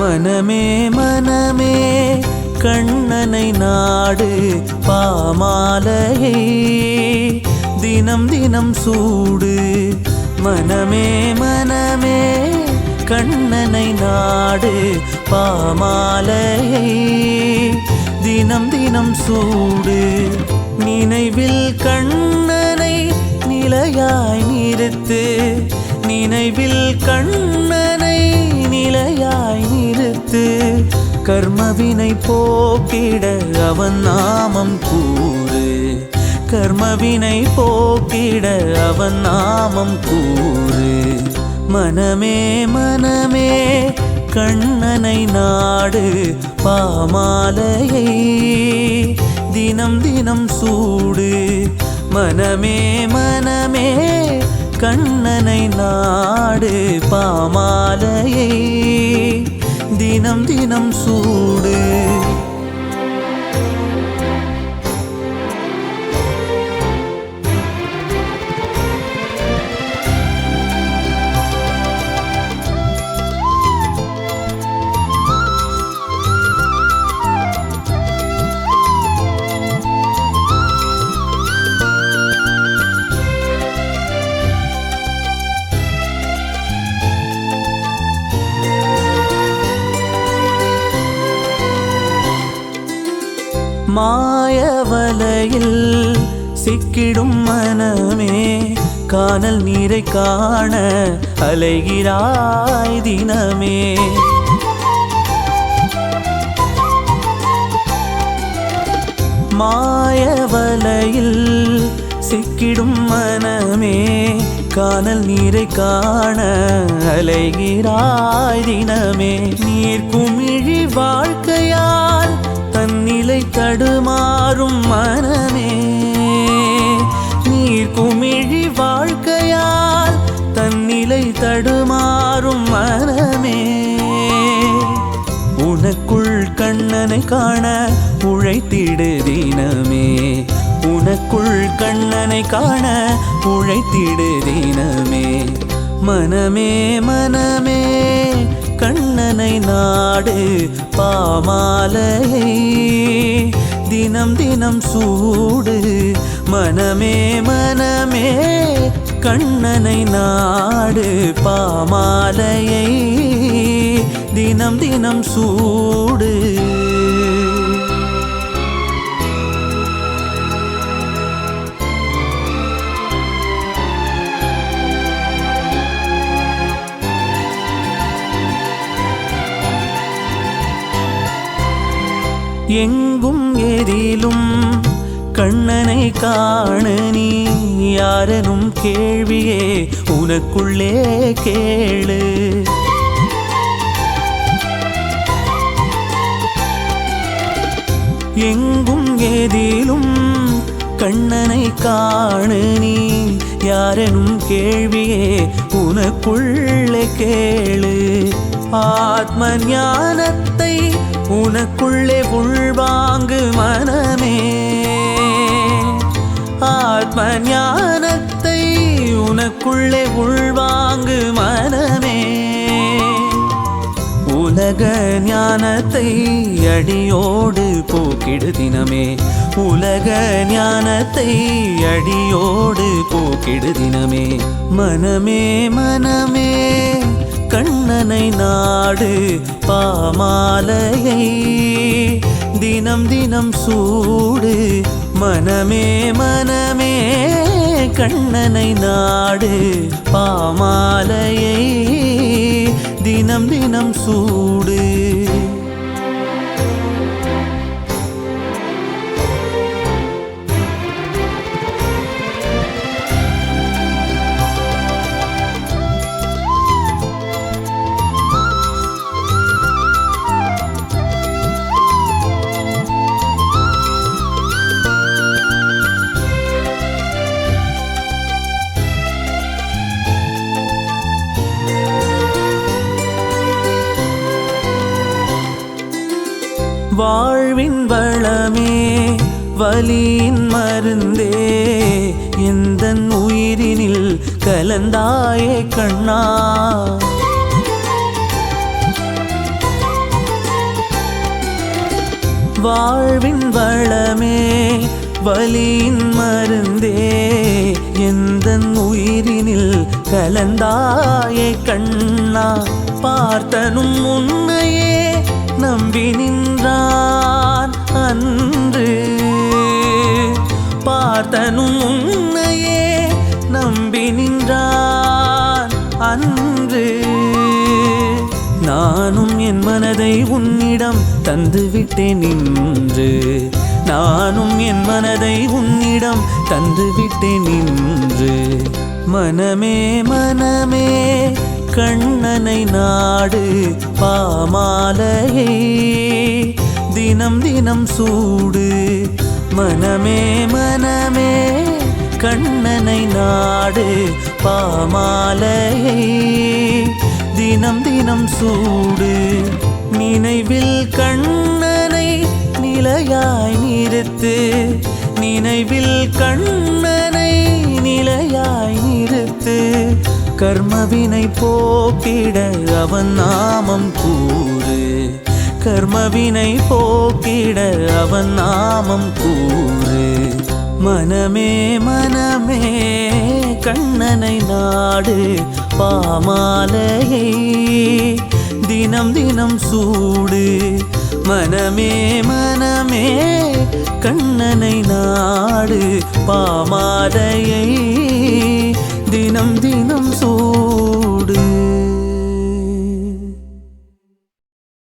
மனமே மனமே கண்ணனை நாடு பாமாலையை. தினம் தினம் சூடு மனமே மனமே கண்ணனை நாடு பாமாலையை. தினம் தினம் சூடு நினைவில் கண்ணனை நிலையாய் நிறுத்து. நினைவில் கண்ணனை நிலையாய் நிறுத்து கர்மவினை போக்கிட அவன் நாமம் கூறு. கர்மவினை போக்கிட அவன் நாமம் கூறு. மனமே மனமே கண்ணனை நாடு பாமாலையை தினம் தினம் சூடு. மனமே மனமே கண்ணனை நாடு பாமாலையை தினம் தினம் சூடு. மாயவலையில் சிக்கிடும் மனமே காணல் நீரை காண அலைகிறாய் தினமே. மாயவலையில் சிக்கிடும் மனமே காணல் நீரை காண அலைகிறாய் தினமே. நீர் குமிழி வாழ்க்கையால் தன்னிலை தடுமாறும் மனமே. நீர் குமிழி வாழ்க்கையால் தன்னிலை தடுமாறும் மனமே. உனக்குள் கண்ணனை காண உழைத்திடு தினமே. உனக்குள் கண்ணனை காண உழைத்திடு தினமே. மனமே மனமே கண்ணனை நாடு பாமாலையை. தினம் தினம் சூடு மனமே மனமே கண்ணனை நாடு பாமாலையை. தினம் தினம் சூடு. எங்கும் எதிலும் கண்ணனை காண நீ யாரனும் கேள்வியே உனக்குள்ளே கேளு. எங்கும் ஏதிலும் கண்ணனை காணு நீ யாரெனும் கேள்வியே உனக்குள்ளே கேளு. ஆத்ம ஞானத்தை உனக்குள்ளே உள்வாங்கு மனமே. ஆத்ம ஞானத்தை உனக்குள்ளே உள்வாங்கு மனமே. உலக ஞானத்தை அடியோடு போக்கிடு தினமே. உலக ஞானத்தை அடியோடு போக்கிடு தினமே. மனமே மனமே கண்ணனை நாடு பாமாலையை தினம் தினம் சூடு மனமே மனமே கண்ணனை நாடு பாமாலையை தினம் தினம் சூடு வாழ்வின் வளமே வலியின் மருந்தே எந்த உயிரினில் கலந்தாயே கண்ணா? வாழ்வின் வளமே வலியின் மருந்தே எந்த உயிரினில் கலந்தாயே கண்ணா? பார்த்தனும் உண்மை நம்பி நின்றான் அன்று. பார்த்தனும் உன்னையே நம்பி நின்றான் அன்று. நானும் என் மனதை உன்னிடம் தந்துவிட்டேன் நின்று நானும் என் மனதை உன்னிடம் தந்துவிட்டேன் நின்று மனமே மனமே கண்ணனை நாடு பாமாலையே. தினம் தினம் சூடு மனமே மனமே. கண்ணனை நாடு பாமாலையை. தினம் தினம் சூடு நினைவில் கண்ணனை நிலையாய் நிறுத்து. நினைவில் கண்ணனை நிலையாய் நிறுத்து. கர்மவினை போக்கிட அவன் நாமம் கூறு. கர்மவினை போக்கிட அவன் நாமம் கூறு. மனமே மனமே கண்ணனை நாடு பாமாலையை. தினம் தினம் சூடு. மனமே மனமே கண்ணனை நாடு பாமாலையை. ദിനം ദിനം സോ